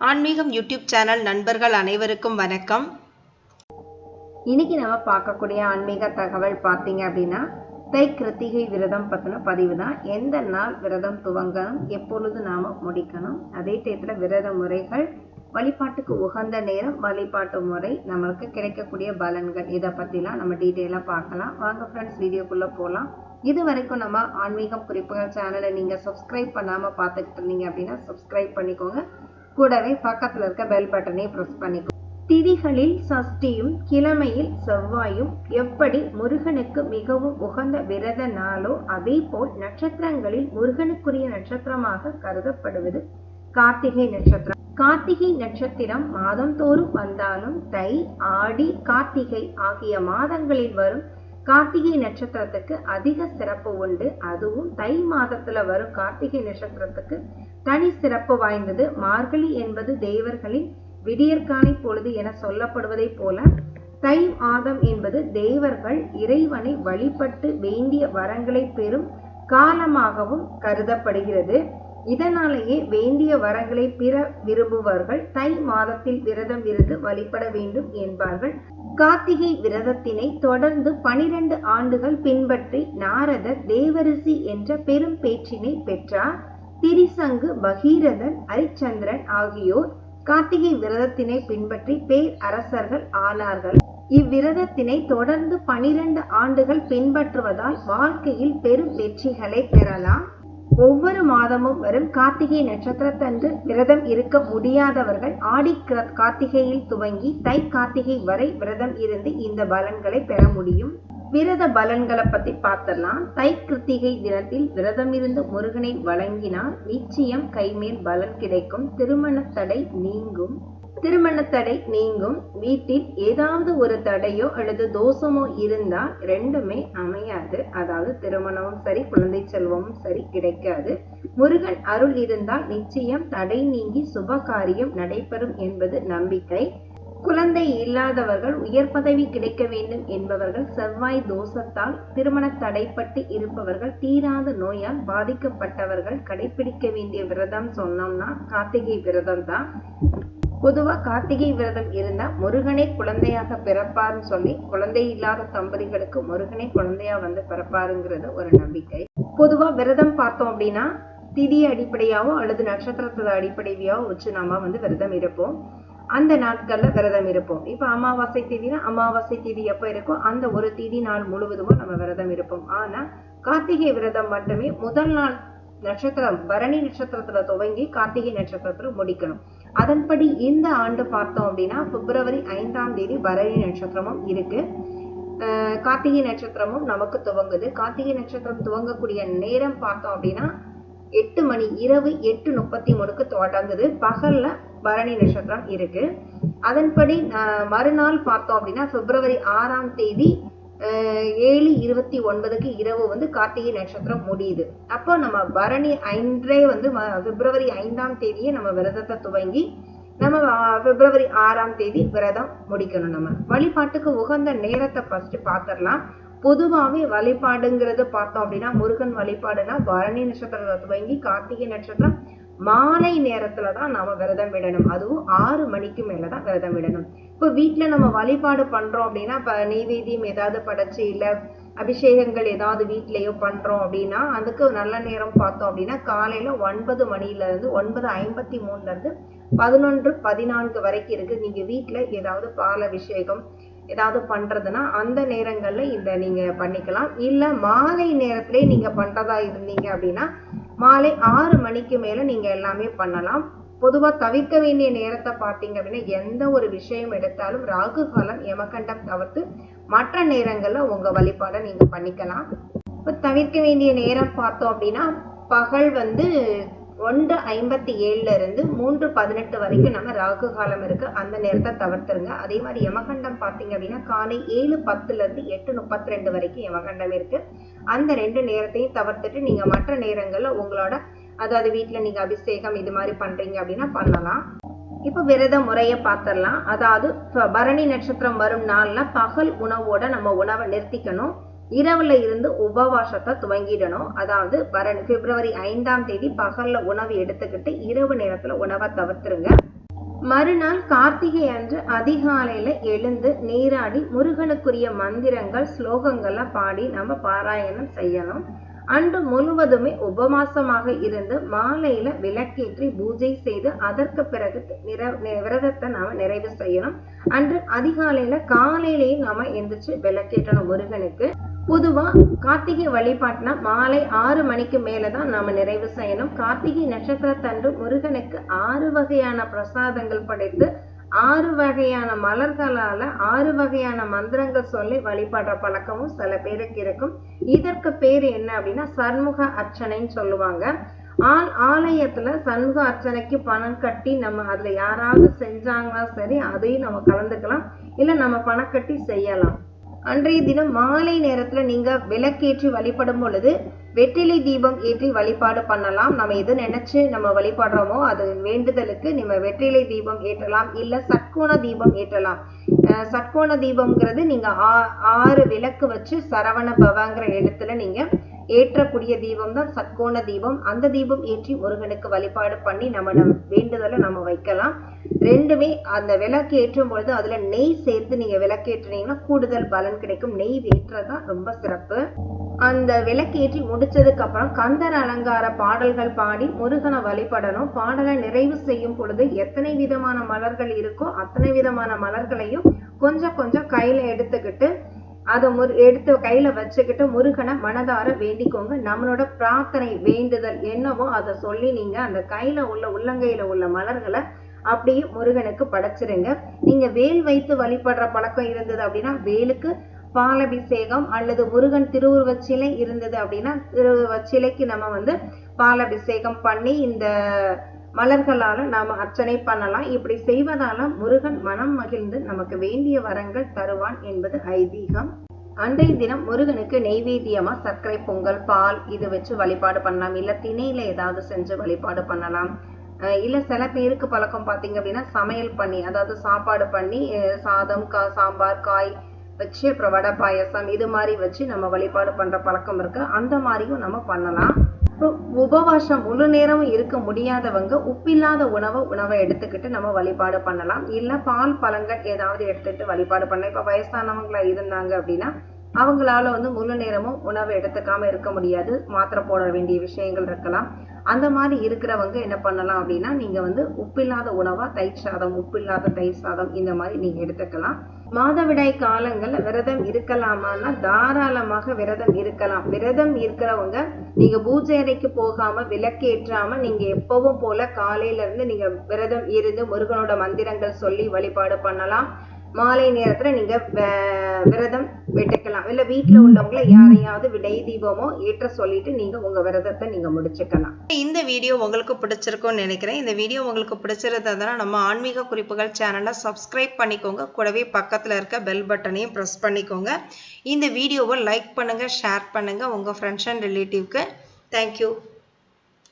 ஆன்மீகம் YouTube channel நண்பர்கள் அனைவருக்கும் வணக்கம். இன்னைக்கு நம்ம பார்க்கக்கூடிய ஆன்மீக தகவல் பார்த்தீங்க அப்படின்னா தை கிருத்திகை விரதம் பற்றின பதிவு தான். எந்த நாள் விரதம் துவங்கணும் எப்பொழுது நாம முடிக்கணும் அதே டயத்தில் விரத முறைகள் வழிபாட்டுக்கு உகந்த நேரம் வழிபாட்டு முறை நம்மளுக்கு கிடைக்கக்கூடிய பலன்கள் இதை பற்றிலாம் நம்ம டீட்டெயிலாக பார்க்கலாம். வாங்க ஃப்ரெண்ட்ஸ் வீடியோக்குள்ளே போகலாம் இது வரைக்கும் நம்ம ஆன்மீகம் குறிப்புகள் சேனலை நீங்கள் சப்ஸ்கிரைப் பண்ணாமல் பார்த்துக்கிட்டு இருந்தீங்க அப்படின்னா சப்ஸ்கிரைப் பண்ணிக்கோங்க. கூடவே பக்கத்தில் இருக்க பெல் பட்டனை ப்ரெஸ் பண்ணிக்கோங்க திதிகளில் சஷ்டியும் கிழமையில் செவ்வாயும் எப்படி முருகனுக்கு மிகவும் உகந்த விரத நாளோ அதே போல் நட்சத்திரங்களில் முருகனுக்குரிய நட்சத்திரமாக கருதப்படுவது கார்த்திகை நட்சத்திரம். கார்த்திகை நட்சத்திரம் மாதந்தோறும் வந்தாலும் தை ஆடி கார்த்திகை ஆகிய மாதங்களில் வரும் கார்த்திகை நட்சத்திரத்துக்கு அதிக சிறப்பு உண்டு. அதுவும் தை மாதத்துல வரும் கார்த்திகை நட்சத்திரத்துக்கு தனி சிறப்பு வாய்ந்தது. மார்கழி என்பது தேவர்களின் விடியற்காலை பொழுது என சொல்லப்படுவதைப் போல தை மாதம் என்பது தேவர்கள் இறைவனை வழிபட்டு வேண்டிய வரங்களை பெறும் காலமாகவும் கருதப்படுகிறது. இதனாலேயே வேண்டிய வரங்களை பெற விரும்புவார்கள் தை மாதத்தில் விரதம் இருந்து வழிபட வேண்டும் என்பார்கள். கார்த்திகை விரதத்தினை தொடர்ந்து பனிரெண்டு ஆண்டுகள் பின்பற்றி நாரதர் தேவரிசி என்ற பெரும் பேச்சினை பெற்றார். திரிசங்கு பகீரதன் அரிச்சந்திரன் ஆகியோர் கார்த்திகை விரதத்தினை பின்பற்றி பேர் அரசர்கள் ஆனார்கள் இவ்விரதத்தினை தொடர்ந்து பனிரெண்டு ஆண்டுகள் பின்பற்றுவதால் வாழ்க்கையில் பெரும் வெற்றிகளை பெறலாம். ஒவ்வொரு மாதமும் வரும் கார்த்திகை நட்சத்திரத்தன்று விரதம் இருக்க முடியாதவர்கள் ஆடி கார்த்திகையில் துவங்கி தை கார்த்திகை வரை விரதம் இருந்து இந்த பலன்களை பெற முடியும். விரத பலன்களை பத்தி பார்த்தலாம் தை கிருத்திகை தினத்தில் விரதம் இருந்து முருகனை வழங்கினால் நிச்சயம் கைமேல் பலன் கிடைக்கும். திருமண தடை நீங்கும். திருமண தடை நீங்கும். வீட்டில் ஏதாவது ஒரு தடையோ அல்லது தோஷமோ இருந்தால் ரெண்டுமே அமையாது. அதாவது திருமணமும் சரி குழந்தை செல்வமும் சரி கிடைக்காது. முருகன் அருள் இருந்தால் நிச்சயம் தடை நீங்கி சுப காரியம் நடைபெறும் என்பது நம்பிக்கை. குழந்தை இல்லாதவர்கள் உயர் பதவி கிடைக்க வேண்டும் என்பவர்கள் செவ்வாய் தோஷத்தால் திருமண தடைப்பட்டு இருப்பவர்கள் தீராத நோயால் பாதிக்கப்பட்டவர்கள் கடைபிடிக்க வேண்டிய விரதம் சொன்னோம்னா கார்த்திகை விரதம் தான். பொதுவா கார்த்திகை விரதம் இருந்தால் முருகனே குழந்தையாக பிறப்பார்னு சொல்லி குழந்தை இல்லாத தம்பதிகளுக்கு முருகனே குழந்தையா வந்து பிறப்பாருங்கிறது ஒரு நம்பிக்கை. பொதுவா விரதம் பார்த்தோம் அப்படின்னா திதி அடிப்படையாவோ அல்லது நட்சத்திரத்தோட அடிப்படையாவோ வச்சு நாம வந்து விரதம் இருப்போம். அந்த நாட்கள்ல விரதம் இருப்போம். இப்ப அமாவாசை தேதினா அமாவாசை தேதி எப்போ இருக்கோ அந்த ஒரு தேதி நாள் முழுவதுமும் நம்ம விரதம் இருப்போம். ஆனா கார்த்திகை விரதம் மட்டுமே முதல் நாள் நட்சத்திரம் பரணி நட்சத்திரத்துல துவங்கி கார்த்திகை நட்சத்திரத்துல முடிக்கணும். அதன்படி இந்த ஆண்டு பார்த்தோம் அப்படின்னா பிப்ரவரி ஐந்தாம் தேதி பரணி நட்சத்திரமும் இருக்கு. கார்த்திகை நட்சத்திரமும் நமக்கு துவங்குது. கார்த்திகை நட்சத்திரம் துவங்கக்கூடிய நேரம் பார்த்தோம் அப்படின்னா எட்டு மணி இரவு எட்டு முப்பத்தி மூணுக்கு தொடங்குது. பகல்ல பரணி நட்சத்திரம் இருக்கு. அதன்படி மறுநாள் பார்த்தோம் அப்படின்னா பிப்ரவரி ஆறாம் தேதி ஏழு இருபத்தி ஒன்பதுக்கு இரவு வந்து கார்த்திகை நட்சத்திரம் முடியுது. அப்போ நம்ம பரணி அன்றே வந்து பிப்ரவரி ஐந்தாம் தேதியே நம்ம விரதத்தை துவங்கி நம்ம பிப்ரவரி ஆறாம் தேதி விரதம் முடிக்கணும் நம்ம. வழிபாட்டுக்கு உகந்த நேரத்தை ஃபர்ஸ்ட் பார்த்துடலாம். பொதுவாகவே வழிபாடுங்கிறது பார்த்தோம் அப்படின்னா முருகன் வழிபாடுனா பரணி நட்சத்திரத்தை துவங்கி கார்த்திகை நட்சத்திரம் மாலை நேரத்துல தான் நாம விரதம் விடணும். அதுவும் ஆறு மணிக்கு மேலதான் விரதம் விடணும். இப்போ வீட்டுல நம்ம வழிபாடு பண்றோம் அப்படின்னா இப்ப நெய்வேத்தியம் ஏதாவது படைச்சு இல்ல அபிஷேகங்கள் ஏதாவது வீட்லயோ பண்றோம் அப்படின்னா அதுக்கு நல்ல நேரம் பார்த்தோம் அப்படின்னா காலையில ஒன்பது மணில இருந்து ஒன்பது ஐம்பத்தி மூணுல இருந்து பதினொன்று பதினான்கு வரைக்கும் இருக்கு. நீங்க வீட்டுல ஏதாவது பால் அபிஷேகம் ஏதாவது பண்றதுன்னா அந்த நேரங்கள்ல இதை நீங்க பண்ணிக்கலாம். இல்லை மாலை நேரத்திலே நீங்க பண்றதா இருந்தீங்க அப்படின்னா மாலை ஆறு மணிக்கு மேல நீங்க எல்லாமே பண்ணலாம். பொதுவா தவிர்க்க வேண்டிய நேரத்தை பார்த்தீங்க அப்படின்னா எந்த ஒரு விஷயம் எடுத்தாலும் ராகு காலம் யமகண்டம் தவிர்த்து மற்ற நேரங்களில் உங்க வழிபாடை நீங்க பண்ணிக்கலாம். இப்போ தவிர்க்க வேண்டிய நேரம் பார்த்தோம் அப்படின்னா பகல் வந்து ஒன்று ஐம்பத்தி ஏழுல இருந்து மூன்று பதினெட்டு வரைக்கும் நம்ம ராகு காலம் இருக்கு. அந்த நேரத்தை தவிர்த்துருங்க. அதே மாதிரி யமகண்டம் பார்த்தீங்க அப்படின்னா காலை ஏழு பத்துல இருந்து எட்டு முப்பத்தி ரெண்டு வரைக்கும் யமகண்டம் இருக்கு. அந்த ரெண்டு நேரத்தையும் தவிர்த்துட்டு நீங்க மற்ற நேரங்கள்ல உங்களோட அதாவது வீட்டுல நீங்க அபிஷேகம் இது மாதிரி பண்றீங்க அப்படின்னா பண்ணலாம். இப்போ விரத முறையை பார்த்துடலாம். அதாவது பரணி நட்சத்திரம் வரும் நாள்ல பகல் உணவோட நம்ம உணவை நிறுத்திக்கணும். இரவுல இருந்து உபவாசத்தை துவங்கிடணும். அதாவது வர பிப்ரவரி ஐந்தாம் தேதி பகல்ல உணவு எடுத்துக்கிட்டு இரவு நேரத்துல உணவை தவிர்த்துருங்க. மறுநாள் கார்த்திகை அன்று அதிகாலையில எழுந்து நீராடி முருகனுக்குரிய மந்திரங்கள் ஸ்லோகங்களை பாடி நம்ம பாராயணம் செய்யணும். அன்று முழுவதுமே உபவாசமாக இருந்து மாலையில விளக்கேற்றி பூஜை செய்து அதற்கு பிறகு நி- விரதத்தை நாம நிறைவு செய்யணும். அன்று அதிகாலையில காலையிலேயும் நாம எந்திரிச்சு விளக்கேற்றணும் முருகனுக்கு. பொதுவா கார்த்திகை வழிபாட்டினா மாலை ஆறு மணிக்கு மேலதான் நாம் நிறைவு செய்யணும். கார்த்திகை நட்சத்திரத்தன்று முருகனுக்கு ஆறு வகையான பிரசாதங்கள் படைத்து ஆறு வகையான மலர்களால ஆறு வகையான மந்திரங்கள் சொல்லி வழிபடுற பழக்கமும் சில பேருக்கு இருக்கும். இதற்கு பேர் என்ன அப்படின்னா சண்முக அர்ச்சனைன்னு சொல்லுவாங்க. ஆல் ஆலயத்துல சண்முக அர்ச்சனைக்கு பணம் கட்டி நம்ம அதுல யாராவது செஞ்சாங்களா சரி அதையும் நம்ம கலந்துக்கலாம். இல்லை நம்ம பணம் கட்டி செய்யலாம். அன்றைய தினம் மாலை நேரத்துல நீங்க விளக்கேற்றி வழிபடும் பொழுது வெற்றிலை தீபம் ஏற்றி வழிபாடு பண்ணலாம். நம்ம எது நினைச்சு நம்ம வழிபடுறோமோ அது வேண்டுதலுக்கு நம்ம வெற்றிலை தீபம் ஏற்றலாம். இல்ல சட்கோண தீபம் ஏற்றலாம். அஹ் சட்கோண தீபம்ங்கிறது நீங்க ஆ- ஆறு விளக்கு வச்சு சரவண பவங்கிற எழுத்துல நீங்க ஏற்றக்கூடிய தீபம் தான் சட்கோண தீபம். அந்த தீபம் ஏற்றி முருகனுக்கு வழிபாடு பண்ணி நம்ம நம்ம வேண்டுதலை நம்ம வைக்கலாம். ரெண்டுமே அந்த விளக்கு ஏற்றும் பொழுது அதுல நெய் சேர்த்து நீங்க விளக்கு ஏற்றுனீங்கன்னா கூடுதல் பலன் கிடைக்கும். நெய் ஏற்றதான் ரொம்ப சிறப்பு. அந்த விளக்கேற்றி முடிச்சதுக்கு அப்புறம் கந்தர் அலங்கார பாடல்கள் பாடி முருகனை வழிபடணும். பாடலை நிறைவு செய்யும் பொழுது எத்தனை விதமான மலர்கள் இருக்கோ அத்தனை விதமான மலர்களையும் கொஞ்சம் கொஞ்சம் கையில எடுத்துக்கிட்டு அதை முரு எடுத்து கையில வச்சுக்கிட்டு முருகனை மனதார வேண்டிக்கோங்க. நம்மளோட பிரார்த்தனை வேண்டுதல் என்னவோ அதை சொல்லி நீங்க அந்த கையில உள்ள உள்ளங்கையில உள்ள மலர்களை அப்படியே முருகனுக்கு படைச்சிருங்க. நீங்க வேல் வைத்து வழிபடுற பழக்கம் இருந்தது அப்படின்னா வேலுக்கு பாலபிஷேகம் அல்லது முருகன் திருவுருவச் சிலை இருந்தது அப்படின்னா திருவுருவச் சிலைக்கு நம்ம வந்து பாலபிஷேகம் பண்ணி இந்த மலர்களால நாம அர்ச்சனை பண்ணலாம். இப்படி செய்வதால முருகன் மனம் மகிழ்ந்து நமக்கு வேண்டிய வரங்கள் தருவான் என்பது ஐதீகம். அன்றைய தினம் முருகனுக்கு நெய்வேத்தியமா சர்க்கரை பொங்கல் பால் இது வச்சு வழிபாடு பண்ணலாம். இல்ல திணையில ஏதாவது செஞ்சு வழிபாடு பண்ணலாம். இல்ல சில பேருக்கு பழக்கம் பாத்தீங்க அப்படின்னா சமையல் பண்ணி அதாவது சாப்பாடு பண்ணி சாதம் கா சாம்பார் காய் வச்சு அப்புறம் வடை பாயசம் இது மாதிரி வச்சு நம்ம வழிபாடு பண்ற பழக்கம் இருக்கு. அந்த மாதிரியும் நம்ம பண்ணலாம். இப்போ உபவாசம் முழு நேரமும் இருக்க முடியாதவங்க உப்பில்லாத உணவை உணவை எடுத்துக்கிட்டு நம்ம வழிபாடு பண்ணலாம். இல்ல பால் பழங்கள் ஏதாவது எடுத்துட்டு வழிபாடு பண்ணலாம். இப்ப வயசானவங்களா இருந்தாங்க அப்படின்னா அவங்களால வந்து முழு நேரமும் உணவை எடுத்துக்காம இருக்க முடியாது. மாத்திரை போட வேண்டிய விஷயங்கள் இருக்கலாம். அந்த மாதிரி இருக்கிறவங்க என்ன பண்ணலாம் அப்படின்னா நீங்க வந்து உப்பில்லாத உணவா தயிர் சாதம் உப்பில்லாத தயிர் சாதம் இந்த மாதிரி நீங்க எடுத்துக்கலாம். மாதவிடாய் காலங்கள்ல விரதம் இருக்கலாமான்னா தாராளமாக விரதம் இருக்கலாம். விரதம் இருக்கிறவங்க நீங்க பூஜை அறைக்கு போகாம விளக்கேற்றாம நீங்க எப்பவும் போல காலையில இருந்து நீங்க விரதம் இருந்து முருகனோட மந்திரங்கள் சொல்லி வழிபாடு பண்ணலாம். மாலை நேரத்துல நீங்க விரதம் விட்டுக்கலாம். இல்ல வீட்டுல உள்ளவங்கள யாரையாவது விடை தீபமோ ஏற்ற சொல்லிட்டு நீங்க உங்க விரதத்தை நீங்க முடிச்சுக்கலாம். இந்த வீடியோ உங்களுக்கு பிடிச்சிருக்கும்னு நினைக்கிறேன். இந்த வீடியோ உங்களுக்கு பிடிச்சிருந்ததுன்னா நம்ம ஆன்மீக குறிப்புகள் சேனலை சப்ஸ்கிரைப் பண்ணிக்கோங்க. கூடவே பக்கத்தில் இருக்க பெல் பட்டனையும் ப்ரெஸ் பண்ணிக்கோங்க. இந்த வீடியோவை லைக் பண்ணுங்கள் ஷேர் பண்ணுங்கள் உங்கள் ஃப்ரெண்ட்ஸ் அண்ட் ரிலேட்டிவ்க்கு தேங்க்யூ